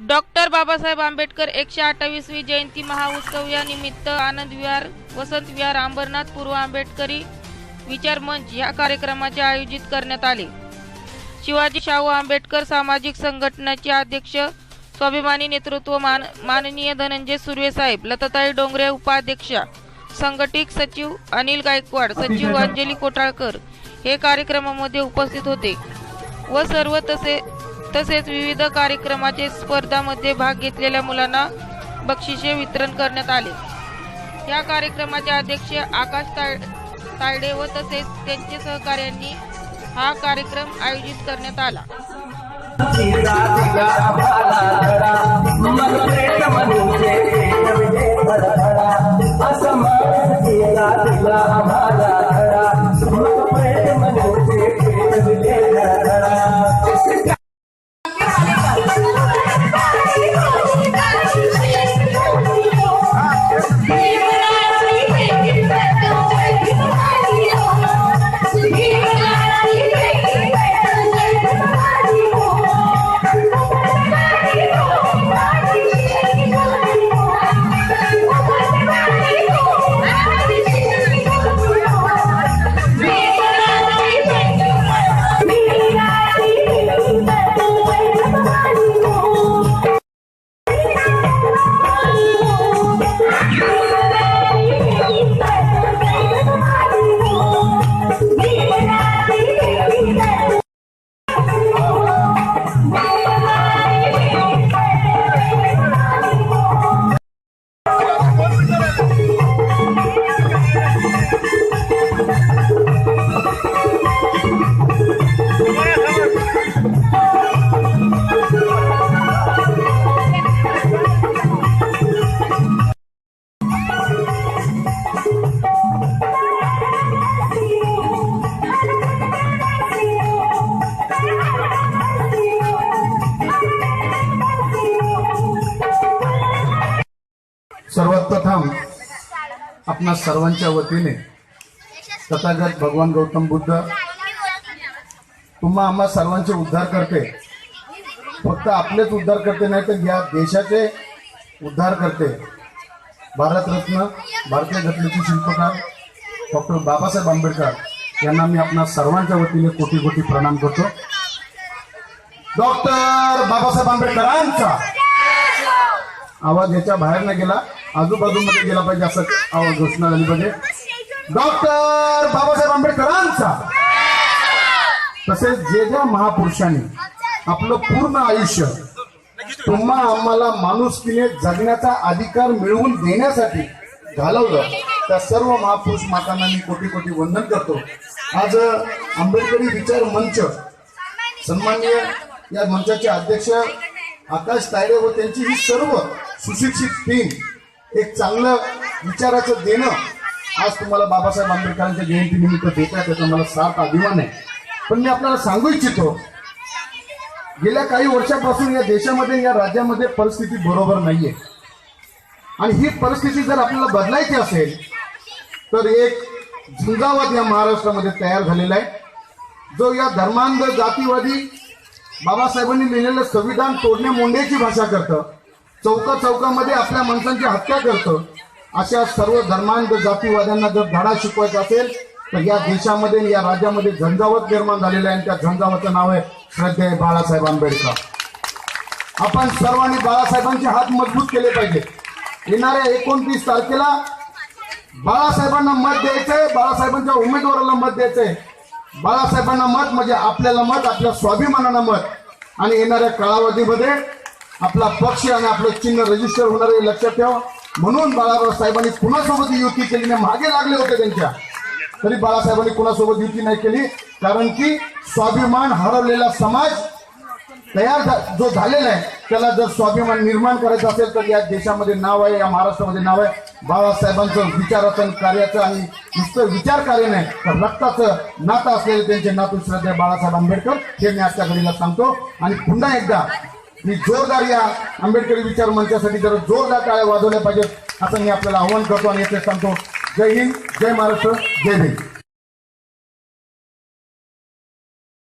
Doctor Babasaheb Ambedkar एकशे अठ्ठावीसवी जयंती महाउत्सव या निमित्त आनंद विहार वसंत विहार अंबरनाथ पूर्व आंबेडकरी विचार मंच या कार्यक्रमाचे आयोजित करण्यात आले. शिवाजी शाहू आंबेडकर सामाजिक संघटनेचे अध्यक्ष स्वाभिमानी नेतृत्व मान माननीय धनंजय सुर्वे साहेब लताताई डोंगरे उपाध्यक्षा संघटित सचिव अनिल गायकवाड सचिव अंजली कोटाळकर हे कार्यक्रमामध्ये उपस्थित होते व सर्व तसे तसेच विविध कार्यक्रमाचे स्पर्धामध्ये भाग घेतलेल्या मुलांना बक्षिसे वितरण करण्यात आले. या कार्यक्रमाचे अध्यक्ष आकाश तायडे व तसेच त्यांचे सहकार्यांनी हा कार्यक्रम आयोजित करण्यात आला. सर्वात प्रथम आपणा सर्वांच्या वतीने तथागत भगवान गौतम बुद्ध तुम्हा आम्हा सर्वांचे उद्धार करते. फक्त आपलेच उद्धार करते नाही तर या देशाचे उद्धार करते. भारतरत्न भारतीय घटनेचे शिल्पकार डॉक्टर बाबासाहेब आंबेडकर यांना मी आपणा सर्वांच्या वतीने कोटी कोटी प्रणाम करतो. डॉक्टर बाबासाहेब आंबेडकरांचा आवाज याच्या बाहेर नाही गेला. आजूबाजूमध्ये गेला पाहिजे असं आवाज घोषणा झाली पाहिजे. डॉक्टर बाबासाहेब आंबेडकरांचा. तसेच जे ज्या महापुरुषांनी आपलं पूर्ण आयुष्य तुम्हा आम्हाला माणुसकीने जगण्याचा अधिकार मिळवून देण्यासाठी घालवलं त्या सर्व महापुरुष मातांना मी कोटी कोटी वंदन करतो. आज आंबेडकरी विचार मंच सन्माननीय या मंचाचे अध्यक्ष आकाश तायडे व त्यांची ही सर्व सुशिक्षित टीम एक चांगलं विचाराचं देणं. आज तुम्हाला बाबासाहेब आंबेडकरांच्या जयंतीनिमित्त देत आहे त्याचा मला सार्थ अभिमान आहे. पण मी आपल्याला सांगू इच्छितो गेल्या काही वर्षापासून या देशामध्ये या राज्यामध्ये परिस्थिती बरोबर नाहीये. आणि ही परिस्थिती जर आपल्याला बदलायची असेल तर एक झुंजावाद या महाराष्ट्रामध्ये तयार झालेला आहे. जो या धर्मांध जातीवादी बाबासाहेबांनी लिहिलेलं संविधान तोडण्या मोंड्याची भाषा करतं चौका चौकामध्ये आपल्या माणसांची हत्या करतं. अशा सर्व धर्मांध जातीवाद्यांना जर धडा शिकवायचा असेल तर या देशामध्ये या राज्यामध्ये झंझावत निर्माण झालेलं आहे आणि त्या झंझावतचं नाव आहे श्रद्धेय बाळासाहेब आंबेडकर. आपण सर्वांनी बाळासाहेबांचे हात मजबूत केले पाहिजे. येणाऱ्या एकोणतीस तारखेला बाळासाहेबांना मत द्यायचंय बाळासाहेबांच्या उमेदवाराला मत द्यायचंय. बाळासाहेबांना मत म्हणजे आपल्याला मत आपल्या स्वाभिमानानं मत. आणि येणाऱ्या कालावधीमध्ये आपला पक्ष आणि आपलं चिन्ह रजिस्टर होणार आहे लक्षात ठेवा. म्हणून बाळासाहेब साहेबांनी कुणासोबत युती केली नाही मागे लागले होते त्यांच्या. तरी बाळासाहेबांनी कुणासोबत युती नाही केली कारण की स्वाभिमान हरवलेला समाज तयार जो झालेला आहे त्याला जर स्वाभिमान निर्माण करायचं असेल तर या देशामध्ये नाव आहे या महाराष्ट्रामध्ये नाव आहे. बाळासाहेबांचं विचाराचं कार्याचं आणि नुसतं विचार कार्य नाही तर रक्ताचं नातं असलेले त्यांचे नातू श्रद्धेय बाळासाहेब आंबेडकर हे मी आजच्या घडीला सांगतो. आणि पुन्हा एकदा मी जोरदार या आंबेडकरी विचार मंचासाठी जर जोरदार टाळ्या वाजवल्या पाहिजेत असं मी आपल्याला आव्हान करतो आणि येथे सांगतो जय हिंद जय महाराष्ट्र जय भीम.